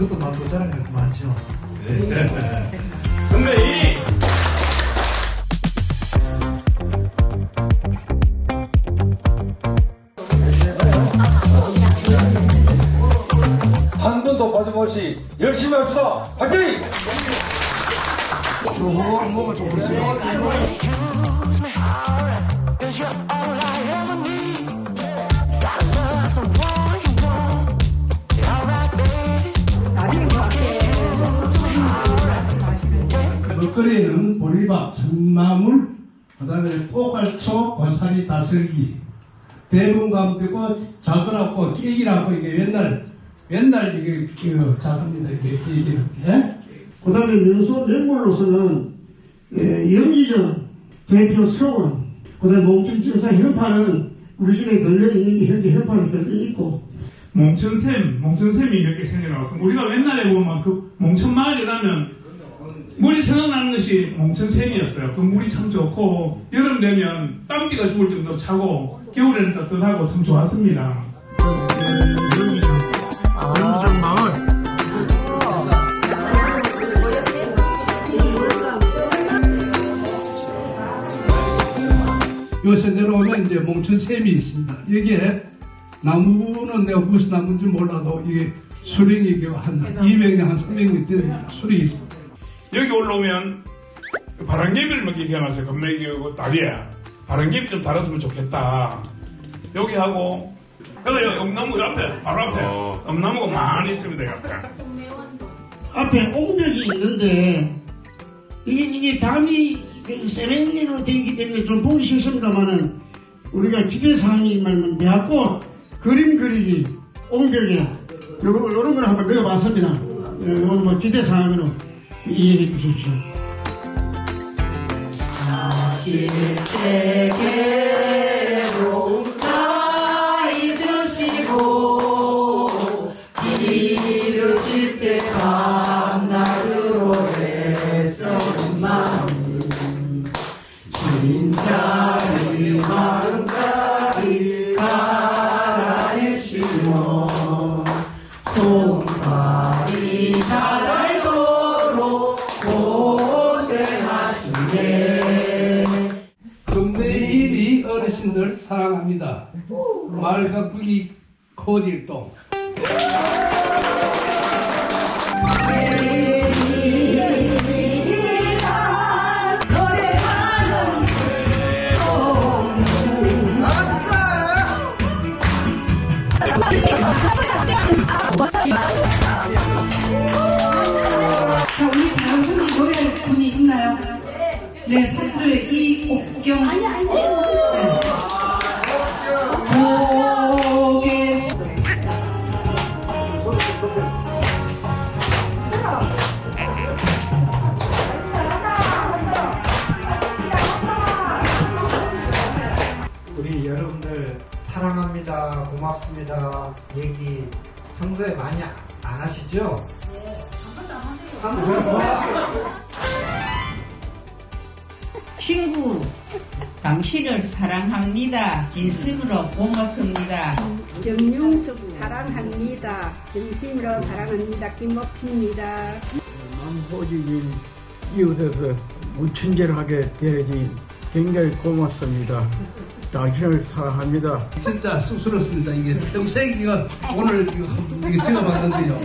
그것도 많고 자랑할 거 많죠. 근데 이한 번도 빠짐없이 열심히 합시다. 화이팅! 좀 먹어, 먹어 좀 보세요. 먹 거리는 보리밥, 천마물, 그 다음에 포갈초, 고사리 다슬기, 대문감되고 자그라고 깨기라고 이게 맨날 맨날 이게 그 자습니다 이게 깨기는 예? 그 다음에 면소 맹물로서는 예, 영기전 대표 서원, 그 다음에 농촌진사 협파는 우리 집에 걸려있는 게 현재 협파에 걸려있고 몽천샘, 몽천샘이 몇 개 생겨나왔습니다. 우리가 옛날에 보면 그 몽천마을에 가면 물이 생각나는 것이 몽천샘이었어요. 그 물이 참 좋고 여름 되면 땀띠가 죽을 정도로 차고 겨울에는 따뜻하고 참 좋았습니다. 마을 요새 내려오면 이제 몽춘샘이 있습니다. 여기에 나무는 내가 무슨 나무인지 몰라도 이게 수령이 한 200년, 한 300년 된 수령이 있습니다. 여기 올라오면 바람개비를 먹기 기원하세요. 건매기고 다리에 바람개비 좀 달았으면 좋겠다. 여기 하고 여기 여기 엄나무 앞에 바로 앞에 엄나무가 많이 있습니다. 옆에. 앞에 옥벽이 있는데 이게 이게 담이 그 세레니로 되어 있기 때문에 좀 보기 싫습니다만은 우리가 기대 사항이 말면 대학꽃 그림 그리기 옥벽이야 요거 요런 걸 한번 넣어봤습니다. 예, 요건 뭐 기대 사항으로 이해해 주십시오. 실제로 어르신들 사랑합니다. 마을 가꾸기 코딜동. 자, 우리 다른 분이 노래할 분이 있나요? 네. 사랑합니다. 고맙습니다. 얘기 평소에 많이 안 하시죠? 친구, 당신을 사랑합니다. 진심으로 고맙습니다. 정용숙 사랑합니다. 진심으로 사랑합니다. 김옥희입니다. 남호직인 이웃에서 무친절을 하게 되지 굉장히 고맙습니다. 당신을 사랑합니다. 진짜 쑥스럽습니다. 이게 평생 이거 오늘 이거 이게 찍어봤는데요.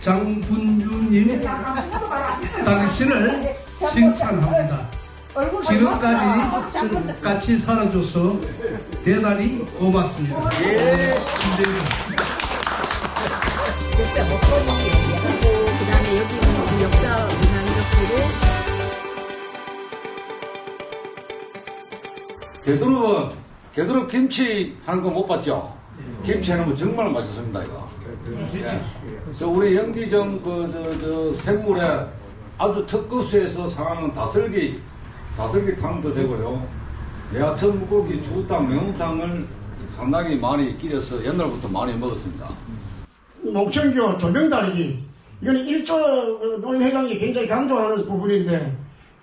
장분주님 당신을 칭찬합니다. 지금까지 같이 살아줘서 대단히 고맙습니다. 예. 되도록은, 되도록 김치 하는 거 못 봤죠? 김치 하는 거 정말 맛있습니다, 이거. 예. 저 우리 연기정 그, 저, 저 생물에 아주 특급수에서 상하는 다슬기, 다슬기 탕도 되고요. 야채 물고기, 주탕, 매운탕을 상당히 많이 끼려서 옛날부터 많이 먹었습니다. 목청교 조명다리기 이거는 일조 노인회장이 굉장히 강조하는 부분인데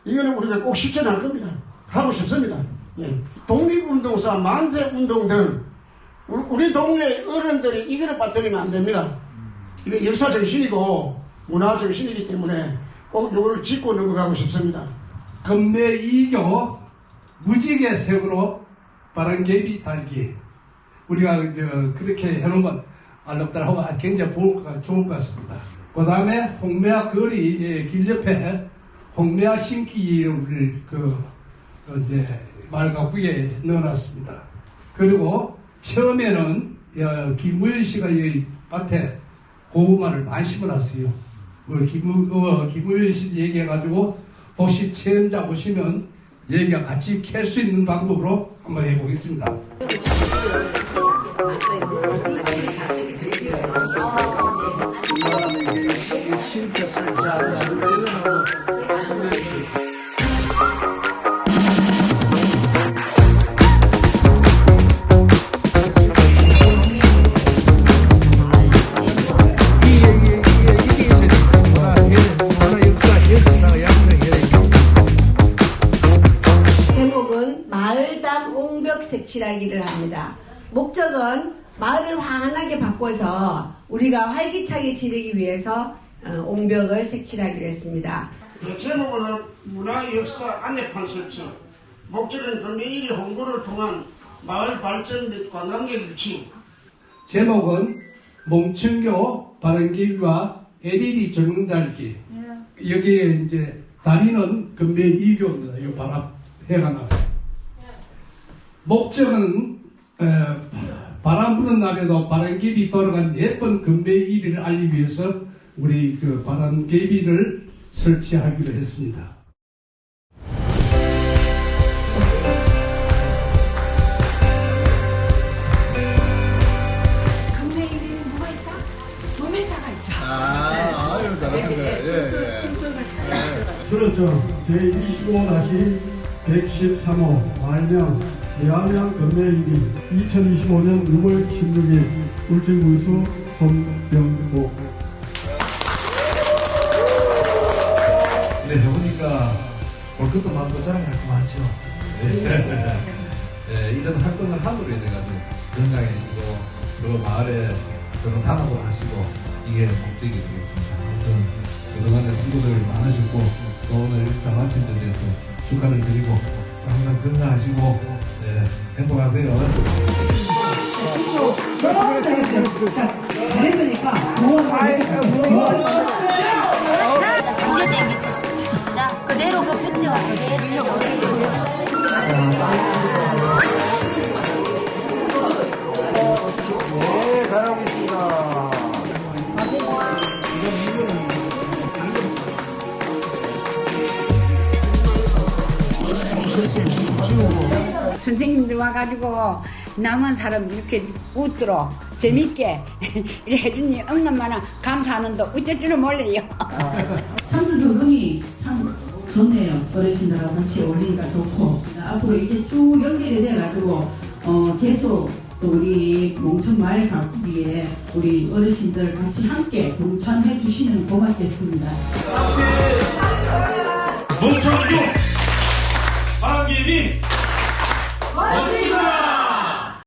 이거는 우리가 꼭 실천할 겁니다. 하고 싶습니다. 예. 독립운동사, 만세운동 등 우리- 동네 어른들이 이거를 빠뜨리면 안 됩니다. 이게 역사 정신이고 문화 정신이기 때문에 꼭 요거를 짚고 넘어가고 싶습니다. 금매 이교 무지개 색으로 바람개비 달기 우리가 저 그렇게 해놓으면 알록달하고 굉장히 보기가 좋을 것 같습니다. 그 다음에 홍매화 거리 예, 길 옆에 홍매화 심기를 그, 그 이제 말가꾸에 넣어놨습니다. 그리고 처음에는 어, 김무현 씨가 이 밭에 고구마를 많이 심어놨어요. 뭐 김무, 어, 김무현 씨 얘기해가지고 혹시 체험자 오시면 얘기가 같이 캘 수 있는 방법으로 한번 해보겠습니다. 마을을 환하게 바꿔서 우리가 활기차게 지내기 위해서 어, 옹벽을 색칠하기로 했습니다. 그 제목은 문화 역사 안내판 설치, 목적은 금매일이 홍보를 통한 마을 발전 및 관광객 유치, 제목은 몽천교 바른길과 LED 조명 달기 여기에 이제 다리는 금배 이교입니다. 이 바람 해가 나요. 목적은 에, 바람 부는 날에도 바람개비 돌아간 예쁜 일을 알리기 위해서 우리 그 바람개비를 설치하기로 했습니다. 금메일이 누가 있다? 도매사가 있다. 아, 아유, 잘하셨네. 예, 예. 수로점 제25-113호 말명 대한명 금매일이 2025년 6월 16일 울진군수 손병복 네, 해보니까 볼 것도 많고 자랑할 거 많죠. 네. 네, 이런 활동을 함으로 인해 가지고 건강해지고 그 마을에 서로 단합을 하시고 이게 목적이 되겠습니다. 아무튼 그동안에 수고들 많으셨고 또 오늘 일자 마친 데 대해서 축하를 드리고 항상 건강하시고 네, 행복하세요. 잘했으니까 구원 이제 땡겼어. 자, 그대로 그 붙여가 그대로. 선생님들 와가지고 남은 사람 이렇게 웃도록 재밌게 이래 해주니 얼마나 감사하는데 어쩔 줄은 몰라요. 삼수 두 분이 참 좋네요. 어르신들하고 같이 어울리니까 좋고 앞으로 이게 쭉 연결이 돼가지고 어, 계속 또 우리 몽천 마을 가꾸기에 우리 어르신들 같이 함께 동참해 주시면 고맙겠습니다. 몽천교 바람개비 멋지다!